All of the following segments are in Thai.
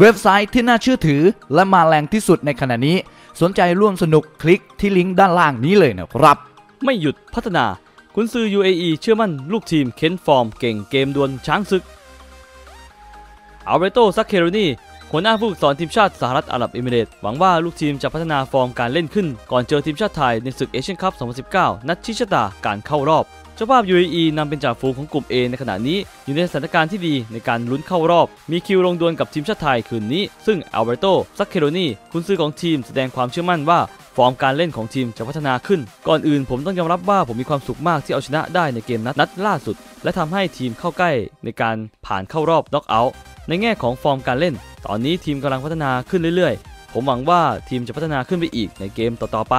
เว็บไซต์ที่น่าเชื่อถือและมาแรงที่สุดในขณะนี้ สนใจร่วมสนุกคลิกที่ลิงก์ด้านล่างนี้เลยนะครับ ไม่หยุดพัฒนาคุณซือ UAE เชื่อมั่นลูกทีมเค้นฟอร์มเก่งเกมดวลช้างศึกอัลเบโตซักเคโรนี หัวหน้าผู้ฝึกสอนทีมชาติสหรัฐอาหรับเอมิเรตส์หวังว่าลูกทีมจะพัฒนาฟอร์มการเล่นขึ้น ก่อนเจอทีมชาติไทยในศึกเอเชียนคัพ 2019 นัดชิชะตาการเข้ารอบ เจ้าภาพ UAE นำเป็นจ่าฝูงของกลุ่ม A ในขณะนี้ อยู่ในสถานการณ์ที่ดีในการลุ้นเข้ารอบ มีคิวลงดวลกับทีมชาติไทยคืนนี้ ซึ่งอัลเบโตซักเคโรนีคุณซื้อของทีมแสดงความเชื่อมั่นว่าฟอร์มการเล่นของทีมจะพัฒนาขึ้น ก่อนอื่นผมต้องยอมรับว่าผมมีความสุขมากที่เอาชนะได้ในเกมนัดนัดล่าสุด และทำให้ทีมเข้าใกล้ในการผ่านเข้ารอบน็อกเอาท์ในแง่ของฟอร์มการเล่น ตอนนี้ทีมกำลังพัฒนาขึ้นเรื่อยๆ ผมหวังว่าทีมจะพัฒนาขึ้นไปอีกในเกมต่อๆไป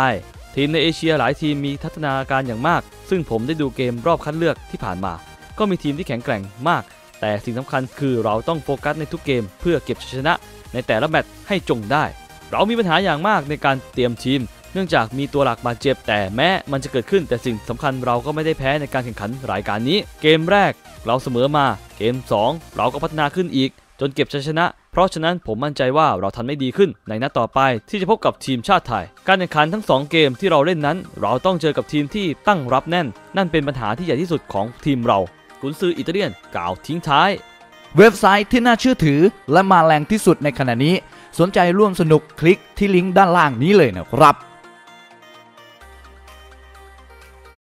ทีมในเอเชียหลายทีมมีพัฒนาการอย่างมาก ซึ่งผมได้ดูเกมรอบคัดเลือกที่ผ่านมา ก็มีทีมที่แข็งแกร่งมาก แต่สิ่งสำคัญคือเราต้องโฟกัสในทุกเกม เพื่อเก็บชัยชนะ ในแต่ละแมตช์ให้จงได้ เรามีปัญหาอย่างมากในการเตรียมทีม เนื่องจากมีตัวหลักบาดเจ็บ แต่แม้มันจะเกิดขึ้นแต่สิ่งสำคัญเราก็ไม่ได้แพ้ในการแข่งขันรายการนี้ เกมแรกเราเสมอมา เกม 2 เราก็พัฒนาขึ้นอีก จนเก็บชัยชนะ เพราะฉะนั้นผมมั่นใจว่าเราทำได้ดีขึ้นในนัดต่อไปที่จะพบกับทีมชาติไทย การแข่งขันทั้ง 2 เกมที่เราเล่นนั้น เราต้องเจอกับทีมที่ตั้งรับแน่น นั่นเป็นปัญหาที่ใหญ่ที่สุดของทีมเรากุนซืออิตาเลียนกล่าวทิ้งท้าย เว็บไซต์ที่น่าเชื่อถือ และมาแรงที่สุดในขณะนี้ สนใจร่วมสนุกคลิกที่ลิงก์ด้านล่างนี้เลยนะครับ